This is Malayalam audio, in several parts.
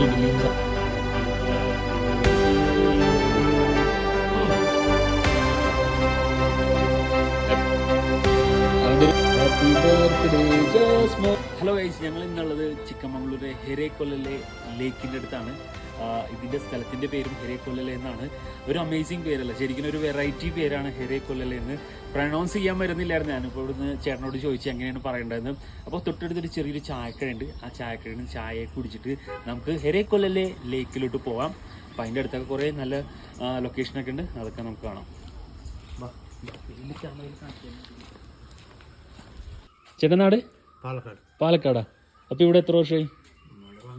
സാ- ഹലോ ഗൈസ് ഞങ്ങൾ ഇന്നുള്ളത് ചിക്കമംഗളൂരെ ഹെരേക്കൊല്ലിലെ ലേക്കിന്റെ അടുത്താണ്. ഇതിന്റെ സ്ഥലത്തിന്റെ പേരും ഹെരേക്കൊല്ലലെ എന്നാണ്. ഒരു അമേസിങ് പേരല്ല. ശരിക്കും ഒരു വെറൈറ്റി പേരാണ് ഹെരേക്കൊല്ലലെ എന്ന്. പ്രണൗൺസ് ചെയ്യാൻ വരുന്നില്ലായിരുന്നു ഞാനിപ്പോൾ ഇവിടുന്ന് ചേട്ടനോട് ചോദിച്ചു എങ്ങനെയാണ് പറയേണ്ടതെന്ന്. അപ്പോൾ തൊട്ടടുത്തൊരു ചെറിയൊരു ചായക്കടയുണ്ട്. ആ ചായക്കടയിൽ നിന്ന് ചായ കുടിച്ചിട്ട് നമുക്ക് ഹെരേക്കൊല്ലലെ ലേക്കിലോട്ട് പോവാം. അപ്പോൾ അതിന്റെ അടുത്തൊക്കെ കുറേ നല്ല ലൊക്കേഷനൊക്കെ ഉണ്ട്. അതൊക്കെ നമുക്ക് കാണാം. ചേട്ടനാട് പാലക്കാട്. പാലക്കാടാ. അപ്പോൾ ഇവിടെ എത്ര വർഷമായി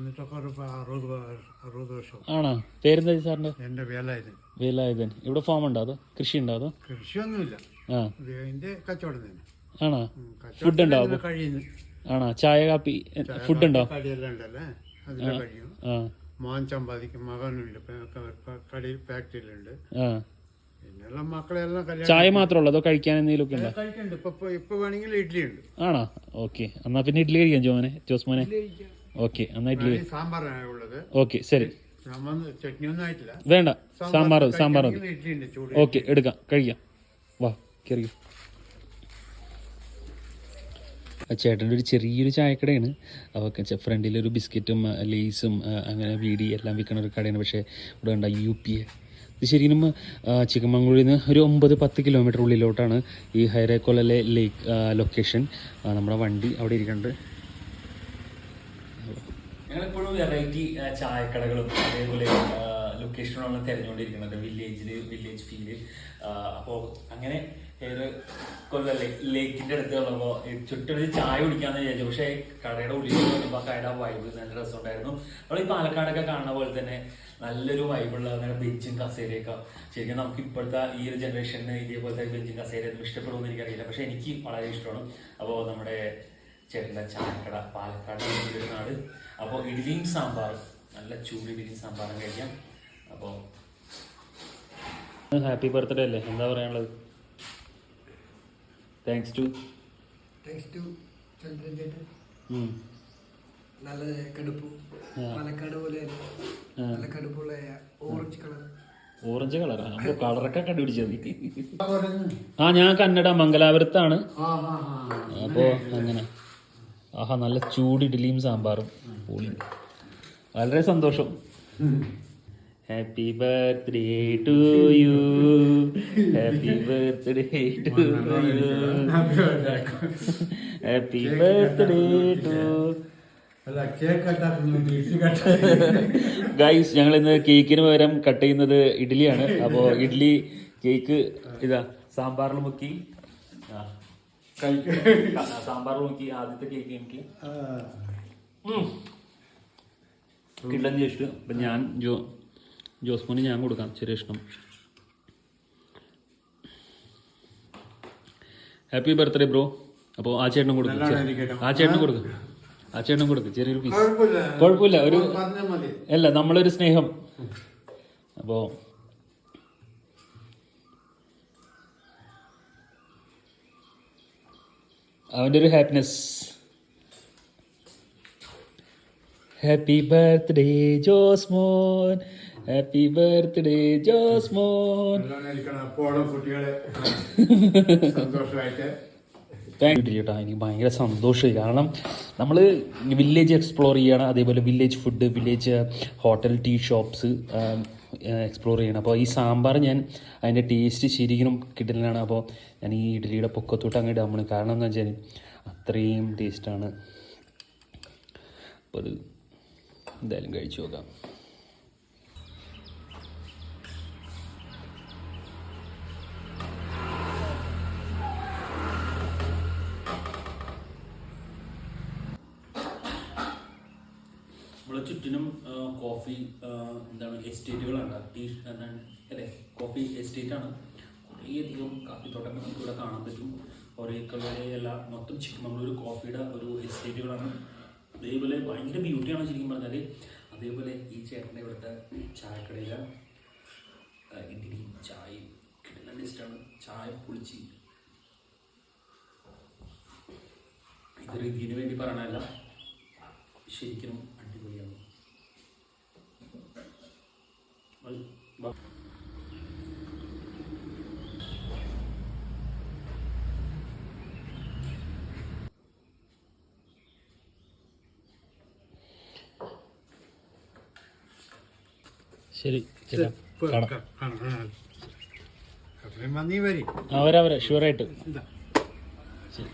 വന്നിട്ടൊക്കെ ഒരു അറുപത് അറുപത് വർഷം ആണോ? പേരെന്താ സാറിന്റെ? എന്റെ വേലായുധൻ. വേലായുധൻ. ഇവിടെ ഫാം ഉണ്ടോ അതോ? കൃഷി ഉണ്ടോ അതോ? കൃഷിയൊന്നുമില്ല. ആ. ഇത് അതിന്റെ കച്ചവടം തന്നെ. ആണോ? ഫുഡ് ഉണ്ടോ കഴിയുന്നു. ആണോ? ചായ കാപ്പി ഫുഡ് ഉണ്ടോ? കടിയെല്ലാം ഉണ്ടല്ലേ? അതിൽ കഴിയും. ആ. മോൻ സമ്പാദിക്കും മകനുണ്ട്. കടയിൽ ഫാക്ടറിയിലുണ്ട്. ചായ മാത്രമേ ഉള്ളൂ? അതോ കഴിക്കാൻ ഉണ്ടോ? കഴിക്കുന്നുണ്ട് ഇപ്പൊ ഇപ്പൊ- ഇപ്പൊ വേണമെങ്കിൽ ഇഡ്ഡലി ഉണ്ട്. ആണോ? ഓക്കെ. എന്നാ പിന്നെ ഇഡ്ഡലി കഴിക്കാം ജോമനെ ജോസ്മോനെ. ഓക്കെ നന്നായിട്ട് സാമ്പാറാണ് ഉള്ളത്. ഓക്കെ ശരി. വേണ്ട സാമ്പാർ സാമ്പാർ മതി. ഓക്കെ എടുക്കാം കഴിക്കാം. വാ കയറി ചേട്ടന്റെ ഒരു ചെറിയൊരു ചായക്കടയാണ്. അപ്പോൾ ഫ്രണ്ടിൽ ഒരു ബിസ്ക്കറ്റും ലേസും അങ്ങനെ വീടി എല്ലാം വിൽക്കുന്ന ഒരു കടയാണ്. പക്ഷേ ഇവിടെ ഉണ്ട് യു പി എ? ഇത് ശരിക്കും ചിക്കമംഗ്ലൂരിൽ ചിക്കമംഗളൂരിൽ നിന്ന് ഒരു ഒമ്പത് പത്ത് കിലോമീറ്റർ ഉള്ളിലോട്ടാണ് ഈ ഹൈറേക്കോളിലെ ലേക്ക് ലൊക്കേഷൻ നമ്മുടെ വണ്ടി അവിടെ ഇരിക്കുന്നുണ്ട്. ഞങ്ങളിപ്പോഴും വെറൈറ്റി ചായക്കടകളും അതേപോലെ ലൊക്കേഷനുകളാണ് തിരഞ്ഞുകൊണ്ടിരിക്കുന്നത്. വില്ലേജിൽ വില്ലേജ് ഫീൽ അപ്പോൾ അങ്ങനെ ഏറെ കൊല്ലല്ലേ ലേക്കിന്റെ അടുത്ത് വന്നപ്പോൾ ചുറ്റൊരു ചായ കുടിക്കാന്ന് വിചാരിച്ചു. പക്ഷേ കടയുടെ ഉള്ളിൽ വന്നപ്പോൾ ആ കടയുടെ വൈബ് നല്ല രസമുണ്ടായിരുന്നു. നമ്മൾ ഈ പാലക്കാടൊക്കെ കാണുന്ന പോലെ തന്നെ നല്ലൊരു വൈബുള്ള അങ്ങനെ ബെഞ്ചും കസേരയൊക്കെ ശരിക്കും നമുക്ക് ഇപ്പോഴത്തെ ഈ ഒരു ജനറേഷന് ഇതേപോലത്തെ ബെഞ്ചും കസേരയൊന്നും ഇഷ്ടപ്പെടുമെന്ന് എനിക്കറിയില്ല. പക്ഷേ എനിക്ക് വളരെ ഇഷ്ടമാണ്. അപ്പോൾ നമ്മുടെ ചേട്ടന്റെ ചാക്കട പാലക്കാട് ഒരു നാട്. അപ്പോൾ ഇഡ്ഡലിയും സാമ്പാറും. നല്ല ചൂട് ഇഡ്ഡലിയും സാമ്പാറും കഴിക്കാം. അപ്പോൾ ഹാപ്പി ബർത്ത്ഡേ അല്ലേ? എന്താ പറയാനുള്ളത്? Thanks to thanks to Chandran ചേട്ടൻ. നല്ല കടുപ്പ്. പാലക്കാട് പോലെ നല്ല കടുപ്പുള്ള ഓറഞ്ച് കളർ ഓറഞ്ച് കളറാ അപ്പോൾ കളറൊക്കെ കണ്ടുപിടിച്ചത് ആ ഞാൻ കന്നഡ മംഗലാപുരത്താണ്. അപ്പോൾ അങ്ങനെ. ആഹാ നല്ല ചൂട് ഇഡ്ഡലിയും സാമ്പാറും. പൊളി വളരെ സന്തോഷം. Happy birthday to you happy birthday to you happy birthday to guys ഞങ്ങൾ ഇന്ന് കേക്കിന് പകരം കട്ട് ചെയ്യുന്നത് ഇഡ്ഡലിയാണ്. അപ്പോൾ ഇഡ്ഡലി കേക്ക് ഇതാ സാമ്പാറിൽ മുക്കി. ആ, നോക്കി ആദ്യത്തെ കേക്ക് എനിക്ക്. കിട്ടാൻ ചേച്ചിട്ട് അപ്പം ഞാൻ ജോ ജോസ്മോന് ഞാൻ കൊടുക്കാം ചെറിയ ഇഷ്ടം. ഹാപ്പി ബർത്ത്ഡേ ബ്രോ അപ്പോൾ ആ ചേട്ടനും കൊടുക്കും ആ ചേട്ടനും കൊടുക്കും. ആ. ചേട്ടനും കൊടുക്കും ചെറിയൊരു പീസ് കുഴപ്പമില്ല. ഒരു അല്ല നമ്മളൊരു സ്നേഹം. അപ്പോൾ അവന്റെ ഒരു happiness happy birthday Josmon. Happy birthday Josmon thank you ചേട്ടാ എനിക്ക് ഭയങ്കര സന്തോഷമായി. കാരണം നമ്മൾ വില്ലേജ് എക്സ്പ്ലോർ ചെയ്യണം. അതേപോലെ village food village hotel tea shops explore ചെയ്യണം. അപ്പോൾ ഈ സാമ്പാർ ഞാൻ അതിന്റെ ടേസ്റ്റ് ശരിക്കും കിട്ടുന്നതാണ്. അപ്പോൾ ഞാൻ ഈ ഇഡ്ഡലിയുടെ പൊക്കത്തോട്ട് അങ്ങ് ഇടാൻ പോണു. കാരണം എന്താ വെച്ചാൽ അത്രയും ടേസ്റ്റാണ് അപ്പോൾ അത് എന്തായാലും കഴിച്ചു നോക്കാം. ചുറ്റിനും കോഫി എന്താണ് എസ്റ്റേറ്റുകളാണ് ടീ അല്ലേ കോഫി എസ്റ്റേറ്റ് ആണ്. കുറേയധികം കാപ്പിത്തോട്ടങ്ങൾ നമുക്ക് ഇവിടെ കാണാൻ പറ്റും. ഒരേക്കളുടെയല്ല മൊത്തം ചിക്കമംഗളൂർ കോഫിയുടെ ഒരു എസ്റ്റേറ്റുകളാണ് അതേപോലെ ഭയങ്കര ബ്യൂട്ടിയാണ് ശരിക്കും പറഞ്ഞാൽ അതേപോലെ ഈ ചേട്ടന്റെ ഇവിടുത്തെ ചായക്കടയിലെ ഇഡ്ഡലി ചായ കിട്ടുന്ന ടേസ്റ്റാണ് ചായ പൊളിച്ച്. ഇത് റിവ്യൂവിന് വേണ്ടി പറയണമല്ല ശരിക്കും ശരി അവരവരെ ഷുവറായിട്ട്. ശരി.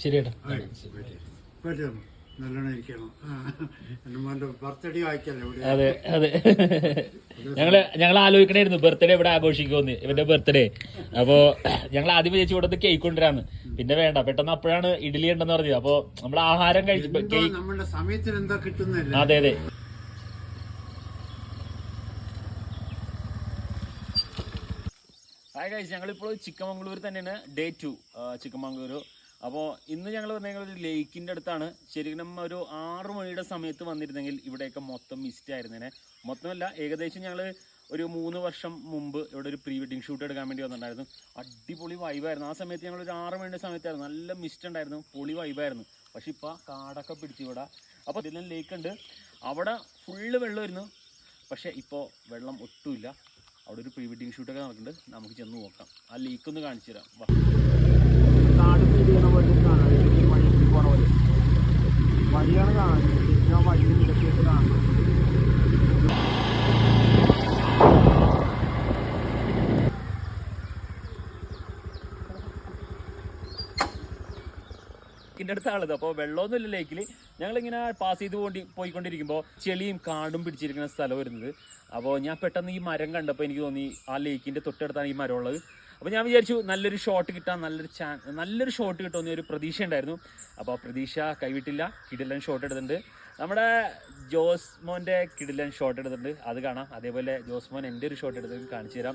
ശരി ഏട്ടാ നല്ലോണം ഇരിക്കണം. ആ, ബർത്ത്ഡേ വായിക്കല്ലേ ഇവിടെ? അതെ അതെ. ഞങ്ങൾ ഞങ്ങൾ ആലോചിക്കണായിരുന്നു ബർത്ത്ഡേ ഇവിടെ ആഘോഷിക്കുമെന്ന് ഇവന്റെ ബർത്ത്ഡേ. അപ്പോ ഞങ്ങൾ ആദ്യം വിചാരിച്ചു ഇവിടെ കേക്ക് കൊണ്ടുവരാന്ന്. പിന്നെ വേണ്ട പെട്ടെന്ന് അപ്പോഴാണ് ഇഡ്ഡലി ഉണ്ടെന്ന് പറഞ്ഞത്. അപ്പോ നമ്മൾ ആഹാരം കഴിച്ചപ്പോ നമ്മളുടെ സമയത്തിന് എന്താ കിട്ടുന്നില്ല അതെ അതെ. ഹായ് ഗൈസ് ഞങ്ങളിപ്പോൾ ചിക്കമംഗളൂർ തന്നെയാണ്. ഡേ ടു ചിക്കമംഗളൂർ അപ്പോൾ ഇന്ന് ഞങ്ങൾ വന്നേക്കുന്നത് ഒരു ലേക്കിന്റെ അടുത്താണ്. ശരിക്കും ഒരു ആറ് മണിയുടെ സമയത്ത് വന്നിരുന്നെങ്കിൽ ഇവിടെയൊക്കെ മൊത്തം മിസ്റ്റ് ആയിരുന്നേനെ. മൊത്തമല്ല ഏകദേശം ഞങ്ങൾ ഒരു മൂന്ന് വർഷം മുമ്പ് ഇവിടെ ഒരു പ്രീ വെഡിങ് ഷൂട്ട് എടുക്കാൻ വേണ്ടി വന്നിട്ടുണ്ടായിരുന്നു. അടിപൊളി വൈബായിരുന്നു ആ സമയത്ത് ഞങ്ങൾ ഒരു ആറ് മണിയുടെ സമയത്തായിരുന്നു. നല്ല മിസ്റ്റ് ഉണ്ടായിരുന്നു. പൊളി വൈബായിരുന്നു പക്ഷെ ഇപ്പോൾ കാടൊക്കെ പിടിച്ചു ഇവിടെ. അപ്പോൾ ഇതിലും ലേക്ക് ഉണ്ട്. അവിടെ ഫുള്ള് വെള്ളമായിരുന്നു. പക്ഷേ ഇപ്പോൾ വെള്ളം ഒട്ടുമില്ല. അവിടെ ഒരു പ്രീ വെഡിങ് ഷൂട്ടൊക്കെ നടക്കുന്നുണ്ട്. നമുക്ക് ചെന്ന് നോക്കാം. ആ ലേക്ക് ഒന്ന് കാണിച്ചു തരാം. വാ കാട് ഫീൽ ചെയ്യണ പോലെ കാണാം വഴി പോണ പോലെ വഴിയാണ് കാണാൻ വഴി നിരത്തിയിട്ട് കാണുന്നത് അടുത്താണത് അപ്പോൾ വെള്ളമൊന്നുമില്ല ലേക്കിൽ. ഞങ്ങളിങ്ങനെ പാസ് ചെയ്ത് പോണ്ടി പോയിക്കൊണ്ടിരിക്കുമ്പോൾ ചെളിയും കാടും പിടിച്ചിരിക്കുന്ന സ്ഥലം വരുന്നത്. അപ്പോൾ ഞാൻ പെട്ടെന്ന് ഈ മരം കണ്ടപ്പോൾ എനിക്ക് തോന്നി ആ ലേക്കിന്റെ തൊട്ടടുത്താണ് ഈ മരം ഉള്ളത് അപ്പോൾ ഞാൻ വിചാരിച്ചു നല്ലൊരു ഷോട്ട് കിട്ടാൻ നല്ലൊരു ചാൻ നല്ലൊരു ഷോട്ട് കിട്ടുമെന്ന് ഒരു പ്രതീക്ഷ ഉണ്ടായിരുന്നു. അപ്പോൾ ആ പ്രതീക്ഷ കൈവിട്ടില്ല. കിടിലൻ ഷോട്ട് എടുത്തിട്ടുണ്ട്. നമ്മുടെ ജോസ്മോന്റെ കിടിലൻ ഷോട്ട് എടുത്തിട്ടുണ്ട്. അത് കാണാം. അതേപോലെ ജോസ്മോൻ എന്റെ ഒരു ഷോട്ട് എടുത്ത് കാണിച്ചു തരാം.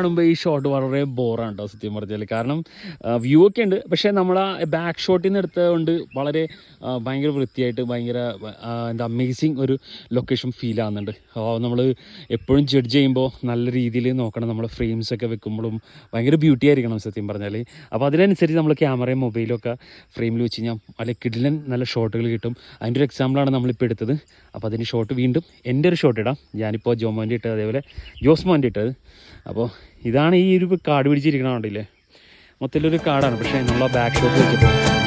കാണുമ്പോൾ ഈ ഷോട്ട് വളരെ ബോറാണ് കേട്ടോ സത്യം പറഞ്ഞാൽ കാരണം വ്യൂ ഒക്കെ ഉണ്ട്. പക്ഷേ നമ്മൾ ആ ബാക്ക് ഷോട്ടിൽ നിന്ന് എടുത്തതുകൊണ്ട് വളരെ ഭയങ്കര വൃത്തിയായിട്ട് ഭയങ്കര എന്താ അമേസിങ് ഒരു ലൊക്കേഷൻ ഫീൽ ആകുന്നുണ്ട് നമ്മൾ എപ്പോഴും ജഡ്ജ് ചെയ്യുമ്പോൾ നല്ല രീതിയിൽ നോക്കണം. നമ്മൾ ഫ്രെയിംസ് ഒക്കെ വെക്കുമ്പോഴും ഭയങ്കര ബ്യൂട്ടി ആയിരിക്കണം സത്യം പറഞ്ഞാൽ അപ്പോൾ അതിനനുസരിച്ച് നമ്മൾ ക്യാമറയും മൊബൈലും ഒക്കെ ഫ്രെയിമിൽ വെച്ച് കഴിഞ്ഞാൽ അല്ലെ കിടിലൻ നല്ല ഷോട്ടുകൾ കിട്ടും. അതിന്റെ ഒരു എക്സാമ്പിളാണ് നമ്മളിപ്പോൾ എടുത്തത്. അപ്പോൾ അതിന് ഷോട്ട് വീണ്ടും എന്റെ ഒരു ഷോട്ട് ഇടാം. ഞാനിപ്പോൾ ജോമോന്റെ ഇട്ടത് അതേപോലെ ജോസ്മോന്റെ ഇട്ടത്. അപ്പോൾ ഇതാണ് ഈ ഒരു കാട് പിടിച്ചിരിക്കണ കണ്ടില്ലേ? മൊത്തത്തിലൊരു കാടാണ്. പക്ഷേ നമ്മളെ ബാക്ക് ഷോട്ട് വെച്ചിട്ട്